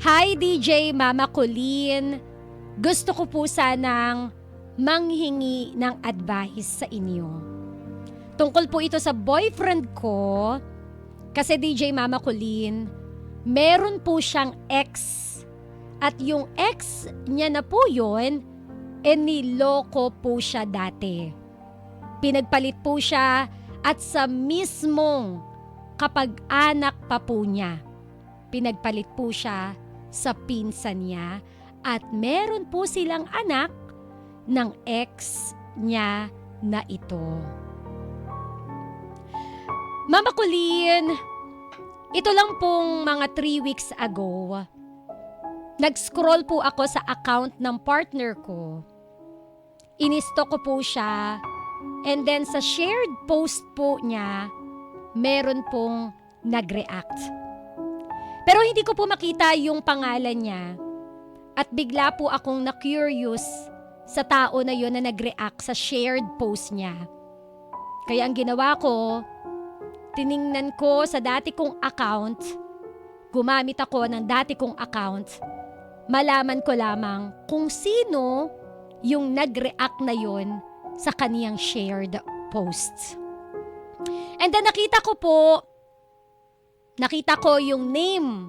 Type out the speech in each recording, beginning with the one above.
Hi DJ Mama Colleen. Gusto ko po sanang manghingi ng advice sa inyo. Tungkol po ito sa boyfriend ko kasi DJ Mama Colleen, meron po siyang ex. At yung ex niya na po yun, e niloko po siya dati. Pinagpalit po siya at sa mismong kapag-anak pa po niya. Pinagpalit po siya sa pinsan niya at meron po silang anak ng ex niya na ito. Mama Colleen, ito lang pong mga 3 weeks ago, nag-scroll po ako sa account ng partner ko. Inisto ko po siya and then sa shared post po niya, meron pong nag-react. Pero hindi ko po makita yung pangalan niya at bigla po akong na-curious sa tao na yon na nag-react sa shared post niya. Kaya ang ginawa ko, tiningnan ko sa dati kong account, gumamit ako ng dati kong account, malaman ko lamang kung sino yung nag-react na yon sa kaniyang shared posts. And then nakita ko po, nakita ko yung name,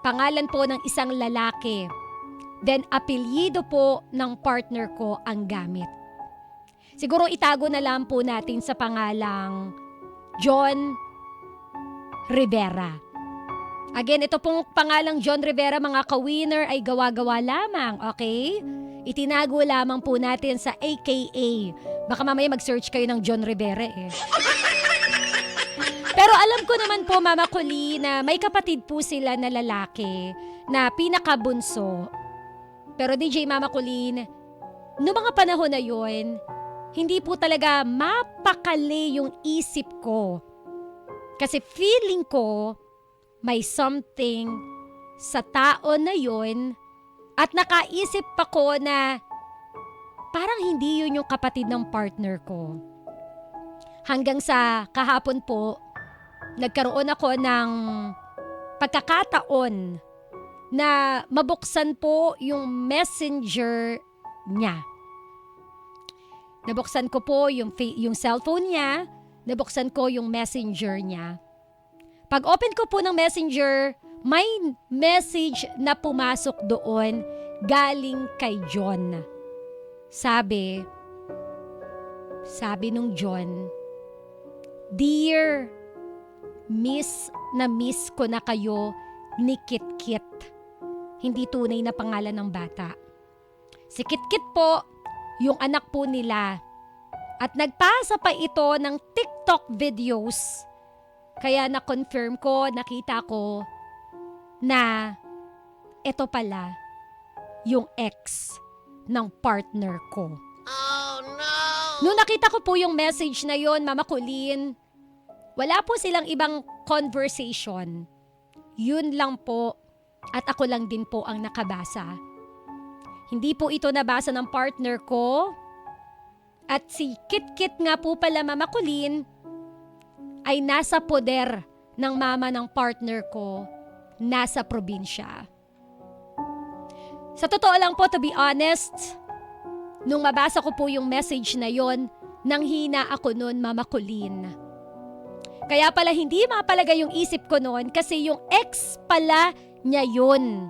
pangalan po ng isang lalaki. Then apelyido po ng partner ko ang gamit. Siguro itago na lang po natin sa pangalang John Rivera. Again, ito pong pangalang John Rivera mga ka-winner ay gawa-gawa lamang, okay? Itinago lamang po natin sa AKA. Baka mamaya mag-search kayo ng John Rivera eh. Pero alam ko naman po, Mama Kuli, na may kapatid po sila na lalaki na pinakabunso. Pero DJ Mama Colleen, noong mga panahon na yon, hindi po talaga mapakali yung isip ko. Kasi feeling ko may something sa tao na yon at nakaisip pa ko na parang hindi yun yung kapatid ng partner ko. Hanggang sa kahapon po, nagkaroon ako ng pagkakataon na mabuksan po yung messenger niya. Nabuksan ko po yung, yung cellphone niya, nabuksan ko yung messenger niya. Pag open ko po ng messenger, may message na pumasok doon galing kay John. Sabi, sabi nung John, Dear, miss na miss ko na kayo ni Kit-Kit. Hindi tunay na pangalan ng bata. Si Kit-Kit po, yung anak po nila. At nagpasa pa ito ng TikTok videos. Kaya na-confirm ko, nakita ko na ito pala yung ex ng partner ko. Oh no! Nung nakita ko po yung message na yon, Mama Colleen, wala po silang ibang conversation. Yun lang po at ako lang din po ang nakabasa. Hindi po ito nabasa ng partner ko. At si Kit-Kit nga po pala Mama Colleen ay nasa poder ng mama ng partner ko nasa probinsya. Sa totoo lang po, to be honest, nung mabasa ko po yung message na yon, nang hina ako noon, Mama Colleen. Kaya pala hindi mapalagay yung isip ko noon kasi yung ex pala niya yun.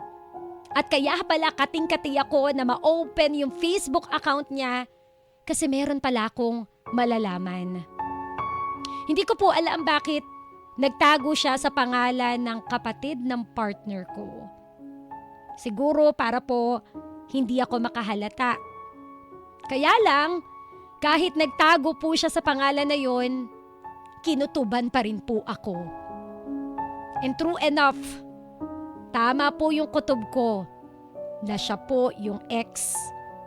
At kaya pala kating-kati ako na ma-open yung Facebook account niya kasi meron pala akong malalaman. Hindi ko po alam bakit nagtago siya sa pangalan ng kapatid ng partner ko. Siguro para po hindi ako makahalata. Kaya lang, kahit nagtago po siya sa pangalan na yon, kinutuban pa rin po ako. And true enough, tama po yung kutob ko na siya po yung ex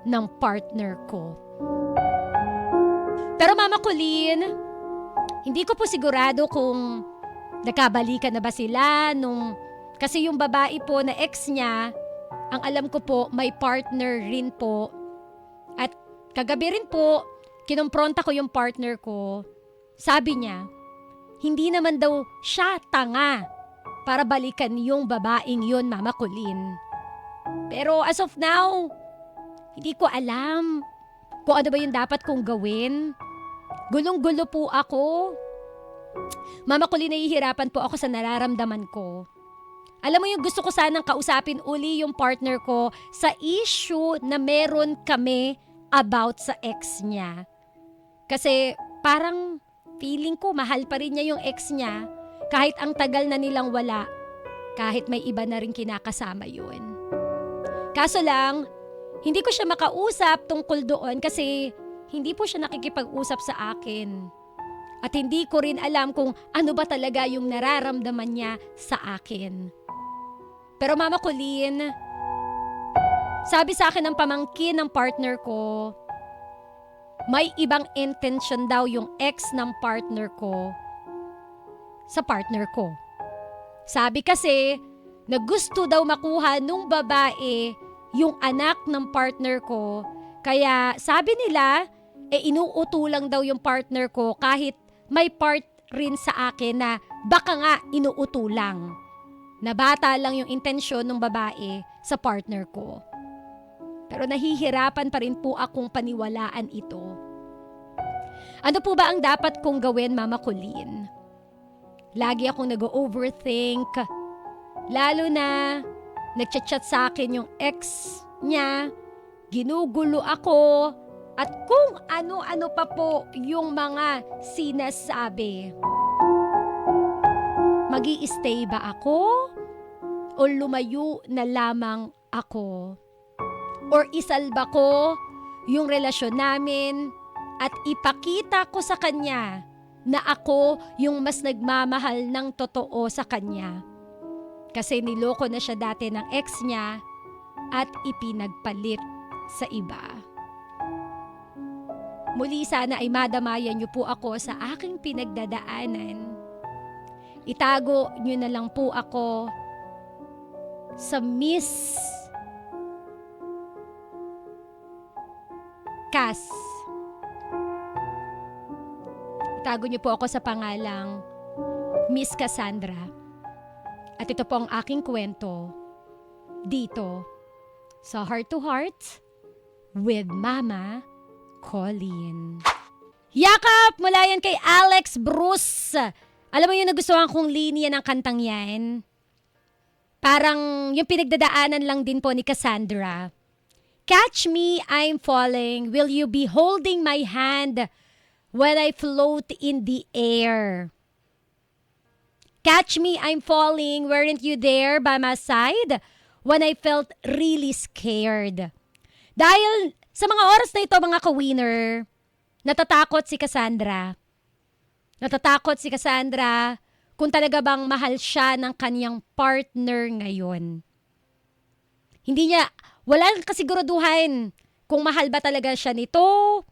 ng partner ko. Pero Mama Colleen, hindi ko po sigurado kung nakabalikan na ba sila nung kasi yung babae po na ex niya, ang alam ko po may partner rin po. At kagabi rin po, kinumpronta ko yung partner ko. Sabi niya, hindi naman daw siya tanga para balikan yung babaeng yun, Mama Colleen. Pero as of now, hindi ko alam kung ano ba yung dapat kong gawin. Gulong-gulo po ako. Mama Colleen, nahihirapan po ako sa nararamdaman ko. Alam mo yung gusto ko sanang kausapin uli yung partner ko sa issue na meron kami about sa ex niya. Kasi parang feeling ko mahal pa rin niya yung ex niya kahit ang tagal na nilang wala, kahit may iba na rin kinakasama yun. Kaso lang, hindi ko siya makausap tungkol doon kasi hindi po siya nakikipag-usap sa akin. At hindi ko rin alam kung ano ba talaga yung nararamdaman niya sa akin. Pero Mama Colleen, sabi sa akin ng pamangkin ng partner ko, may ibang intention daw yung ex ng partner ko sa partner ko. Sabi kasi, na gusto daw makuha nung babae yung anak ng partner ko. Kaya sabi nila, e inuuto lang daw yung partner ko kahit may part rin sa akin na baka nga inuuto lang. Na bata lang yung intensyon ng babae sa partner ko. Pero nahihirapan pa rin po akong paniwalaan ito. Ano po ba ang dapat kong gawin, Mama Colleen? Lagi akong nag-overthink. Lalo na nagchat-chat sa akin yung ex niya. Ginugulo ako. At kung ano-ano pa po yung mga sinasabi. mag stay ba ako? O lumayo na lamang ako? Or isalba ko yung relasyon namin at ipakita ko sa kanya na ako yung mas nagmamahal ng totoo sa kanya. Kasi niloko na siya dati ng ex niya at ipinagpalit sa iba. Muli sana ay madamayan niyo po ako sa aking pinagdadaanan. Itago niyo na lang po ako sa Miss Cass. Itago niyo po ako sa pangalang Miss Cassandra. At ito po ang aking kwento dito sa Heart to Heart with Mama Colleen. Yakap! Mula yan kay Alex Bruce. Alam mo yung nagustuhan kong linya ng kantang yan? Parang yung pinagdadaanan lang din po ni Cassandra. Catch me, I'm falling. Will you be holding my hand when I float in the air? Catch me, I'm falling. Weren't you there by my side when I felt really scared? Dahil sa mga oras na ito, mga ka-winner, natatakot si Cassandra. Natatakot si Cassandra kung talaga bang mahal siya ng kanyang partner ngayon. Hindi niya, walang kasiguraduhan kung mahal ba talaga siya nito.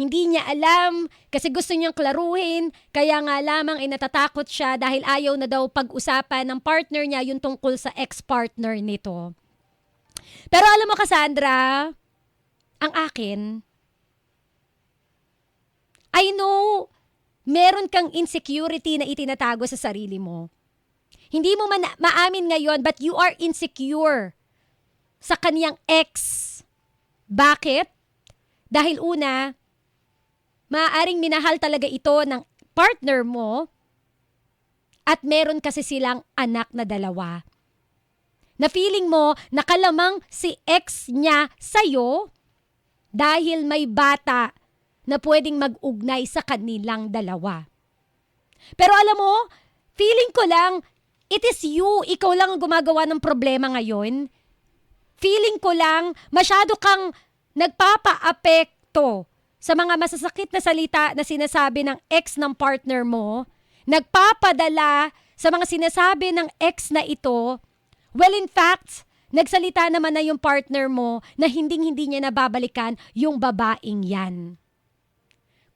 Hindi niya alam kasi gusto niyang klaruhin, kaya nga lamang ay natatakot siya dahil ayaw na daw pag-usapan ng partner niya yung tungkol sa ex-partner nito. Pero alam mo Cassandra, ang akin, I know meron kang insecurity na itinatago sa sarili mo. Hindi mo man maamin ngayon but you are insecure sa kaniyang ex. Bakit? Dahil una, maaaring minahal talaga ito ng partner mo at meron kasi silang anak na dalawa. Na feeling mo nakalamang si ex niya sa'yo dahil may bata na pwedeng mag-ugnay sa kanilang dalawa. Pero alam mo, feeling ko lang, it is you, ikaw lang ang gumagawa ng problema ngayon feeling ko lang masyado kang nagpapa-apekto sa mga masasakit na salita na sinasabi ng ex ng partner mo, nagpapadala sa mga sinasabi ng ex na ito, well in fact, nagsalita naman na yung partner mo na hinding-hindi niya nababalikan yung babaeng yan.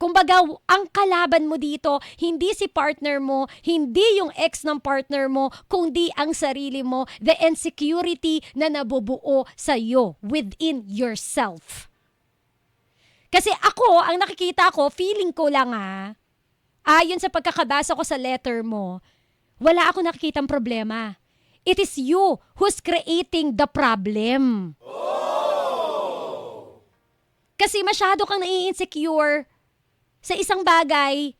Kumbaga, ang kalaban mo dito, hindi si partner mo, hindi yung ex ng partner mo, kundi ang sarili mo, the insecurity na nabubuo sa iyo within yourself. Kasi ako, ang nakikita ko, feeling ko lang ah, ayon sa pagkakabasa ko sa letter mo, wala ako nakikitang problema. It is you who's creating the problem. Kasi masyado kang nai-insecure sa isang bagay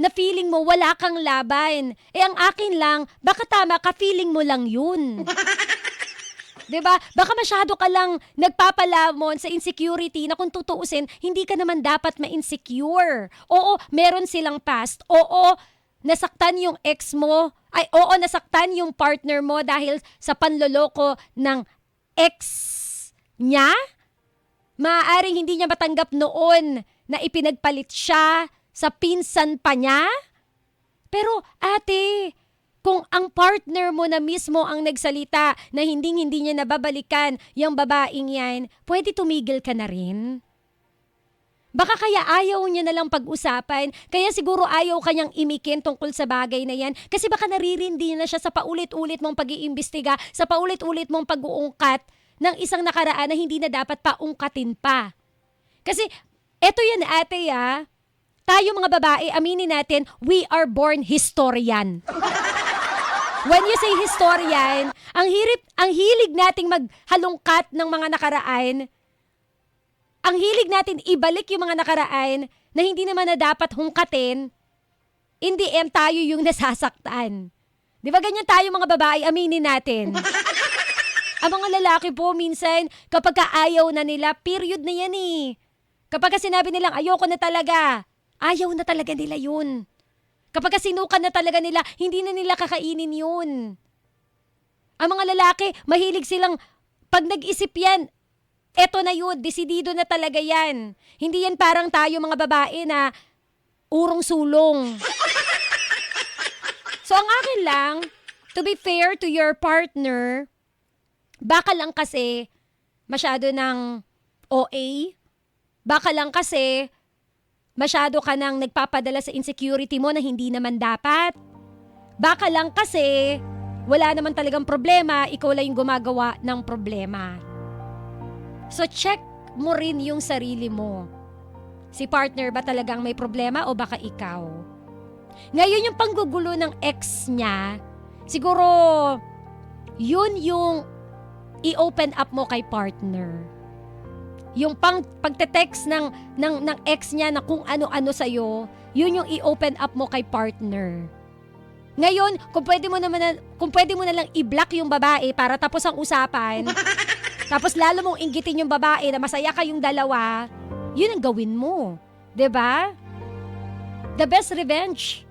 na feeling mo wala kang laban. Eh ang akin lang, baka tama ka, feeling mo lang yun. 'Di ba? Baka masyado ka lang nagpapalamon sa insecurity na kung tutuusin, hindi ka naman dapat ma-insecure. Oo, meron silang past. Oo, nasaktan yung ex mo. Ay, oo, nasaktan yung partner mo dahil sa panloloko ng ex niya. Maaaring hindi niya matanggap noon na ipinagpalit siya sa pinsan pa niya. Pero ate, kung ang partner mo na mismo ang nagsalita na hinding-hindi niya nababalikan yung babaeng yan, pwede tumigil ka na rin. Baka kaya ayaw niya na lang pag-usapan, kaya siguro ayaw kanyang imikin tungkol sa bagay na yan, kasi baka naririndi na siya sa paulit-ulit mong pag-iimbestiga, sa paulit-ulit mong pag-uungkat ng isang nakaraan na hindi na dapat paungkatin pa. Kasi, eto yan ate ah, tayo mga babae, aminin natin, we are born historian. When you say historian, ang hirip, ang hilig nating maghalongkat ng mga nakaraan, ang hilig natin ibalik yung mga nakaraan na hindi naman na dapat hungkatin, in the end tayo yung nasasaktan. Di ba ganyan tayo mga babae, aminin natin. ang mga lalaki po minsan, kapag ka ayaw na nila, period na yan eh. Kapag ka sinabi nilang ayoko na talaga, ayaw na talaga nila yun. Kapag sinukan na talaga nila, hindi na nila kakainin yun. Ang mga lalaki, mahilig silang, pag nag-isip yan, eto na yun, desidido na talaga yan. Hindi yan parang tayo mga babae na urong sulong. So ang akin lang, to be fair to your partner, baka lang kasi masyado ng OA, baka lang kasi masyado ka nang nagpapadala sa insecurity mo na hindi naman dapat. Baka lang kasi wala naman talagang problema, ikaw lang yung gumagawa ng problema. So check mo rin yung sarili mo. Si partner ba talagang may problema o baka ikaw? Ngayon yung panggugulo ng ex niya, siguro yun yung i-open up mo kay partner. Yung pang pagte-text ng ng ng ex niya na kung ano-ano sa yun yung i-open up mo kay partner. Ngayon, kung pwede mo naman na, kung pwede mo na lang i-block yung babae para tapos ang usapan, tapos lalo mong inggitin yung babae na masaya kayong dalawa, yun ang gawin mo. 'Di ba? The best revenge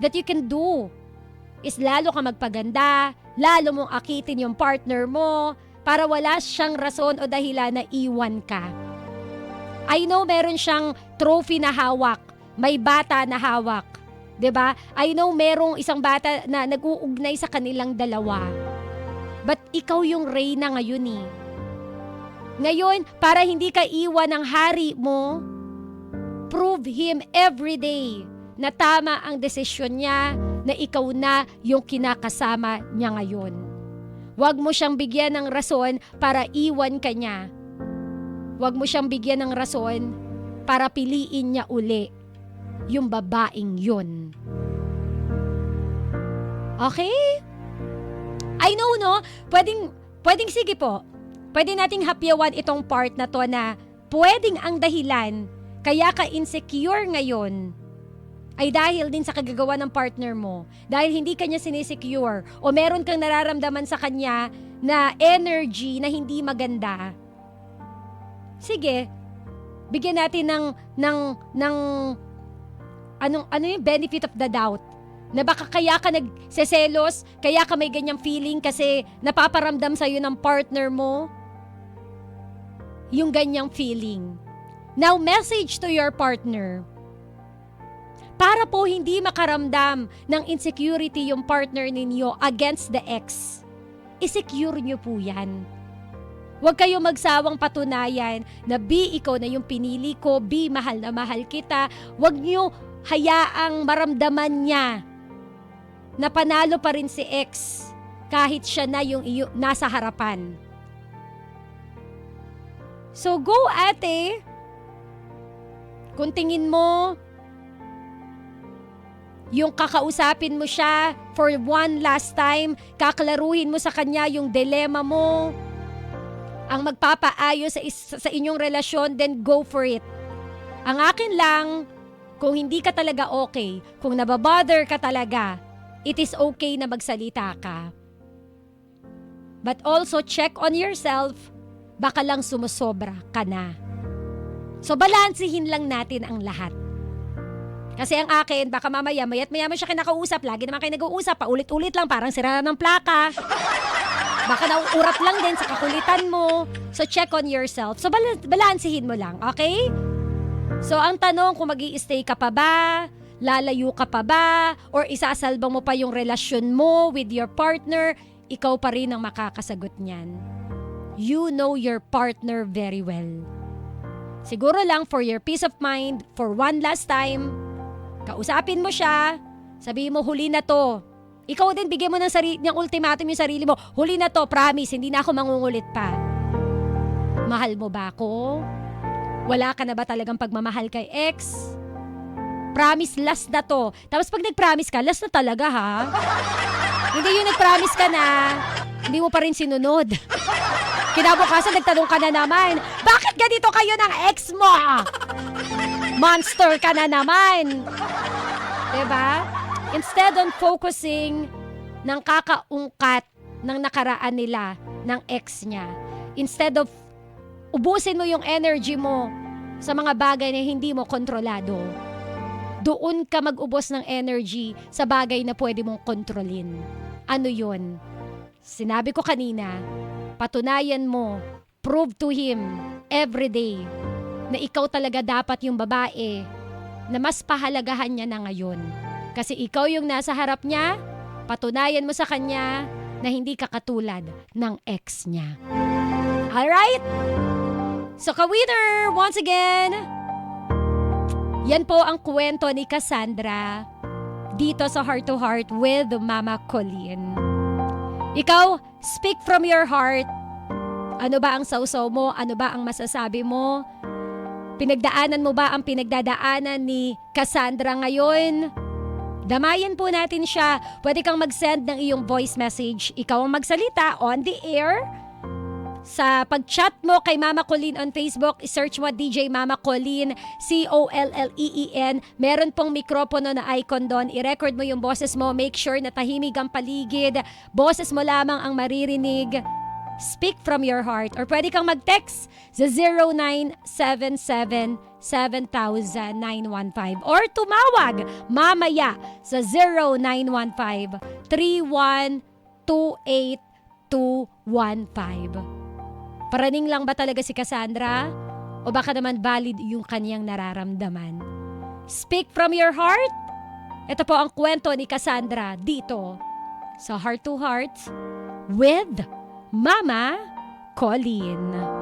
that you can do is lalo ka magpaganda, lalo mong akitin yung partner mo, para wala siyang rason o dahilan na iwan ka. I know meron siyang trophy na hawak, may bata na hawak. 'Di ba? I know merong isang bata na nag-uugnay sa kanilang dalawa. But ikaw yung reyna ngayon eh. Ngayon, para hindi ka iwan ng hari mo, prove him every day na tama ang desisyon niya na ikaw na yung kinakasama niya ngayon. Huwag mo siyang bigyan ng rason para iwan ka niya. Huwag mo siyang bigyan ng rason para piliin niya uli yung babaeng yun. Okay? I know, no? Pwedeng, pwedeng sige po. Pwede nating hapyawan itong part na to na pwedeng ang dahilan kaya ka insecure ngayon ay dahil din sa kagagawa ng partner mo. Dahil hindi kanya sinisecure o meron kang nararamdaman sa kanya na energy na hindi maganda. Sige, bigyan natin ng ng ng anong ano yung benefit of the doubt na baka kaya ka nagseselos, kaya ka may ganyang feeling kasi napaparamdam sa'yo ng partner mo yung ganyang feeling. Now, message to your partner para po hindi makaramdam ng insecurity yung partner ninyo against the ex. I-secure nyo po yan. Huwag kayo magsawang patunayan na B, ikaw na yung pinili ko, B, mahal na mahal kita. Huwag nyo hayaang maramdaman niya na panalo pa rin si ex kahit siya na yung iyo, nasa harapan. So go ate. Kung tingin mo yung kakausapin mo siya for one last time, kaklaruhin mo sa kanya yung dilema mo, ang magpapaayos sa, is- sa inyong relasyon, then go for it. Ang akin lang, kung hindi ka talaga okay, kung nababother ka talaga, it is okay na magsalita ka. But also check on yourself, baka lang sumusobra ka na. So balansihin lang natin ang lahat. Kasi ang akin, baka mamaya, mayat maya mo siya kinakausap, lagi naman kayo nag-uusap, paulit-ulit lang, parang sira ng plaka. Baka nauurat lang din sa kakulitan mo. So check on yourself. So bal- balansihin mo lang, okay? So ang tanong kung mag stay ka pa ba, lalayo ka pa ba, or isasalbang mo pa yung relasyon mo with your partner, ikaw pa rin ang makakasagot niyan. You know your partner very well. Siguro lang for your peace of mind, for one last time, kausapin mo siya, sabihin mo huli na to. Ikaw din bigyan mo ng, sarili, ng ultimatum yung sarili mo, huli na to, promise, hindi na ako mangungulit pa. Mahal mo ba ako? Wala ka na ba talagang pagmamahal kay ex? Promise, last na to. Tapos pag nag-promise ka, last na talaga ha. hindi yung nag-promise ka na, hindi mo pa rin sinunod. Kinabukasan, nagtanong ka na naman, bakit ganito kayo ng ex mo? Monster ka na naman. ba? Instead on focusing ng kakaungkat ng nakaraan nila ng ex niya. Instead of ubusin mo yung energy mo sa mga bagay na hindi mo kontrolado. Doon ka mag-ubos ng energy sa bagay na pwede mong kontrolin. Ano yun? Sinabi ko kanina, patunayan mo, prove to him every day na ikaw talaga dapat yung babae na mas pahalagahan niya na ngayon. Kasi ikaw yung nasa harap niya, patunayan mo sa kanya na hindi ka katulad ng ex niya. Alright? So, ka-winner, once again, yan po ang kwento ni Cassandra dito sa Heart to Heart with Mama Colleen. Ikaw, speak from your heart. Ano ba ang sausaw mo? Ano ba ang masasabi mo? Pinagdaanan mo ba ang pinagdadaanan ni Cassandra ngayon? Damayan po natin siya. Pwede kang mag-send ng iyong voice message. Ikaw ang magsalita on the air. Sa pag-chat mo kay Mama Colleen on Facebook, search mo DJ Mama Colleen, C-O-L-L-E-E-N. Meron pong mikropono na icon doon. I-record mo yung boses mo. Make sure na tahimig ang paligid. Boses mo lamang ang maririnig. Speak from your heart. Or pwede kang mag-text sa 0977-7000-915. Or tumawag mamaya sa 0915-3128-215. Paraning lang ba talaga si Cassandra? O baka naman valid yung kanyang nararamdaman? Speak from your heart? Ito po ang kwento ni Cassandra dito sa Heart to Heart with Mama Colleen.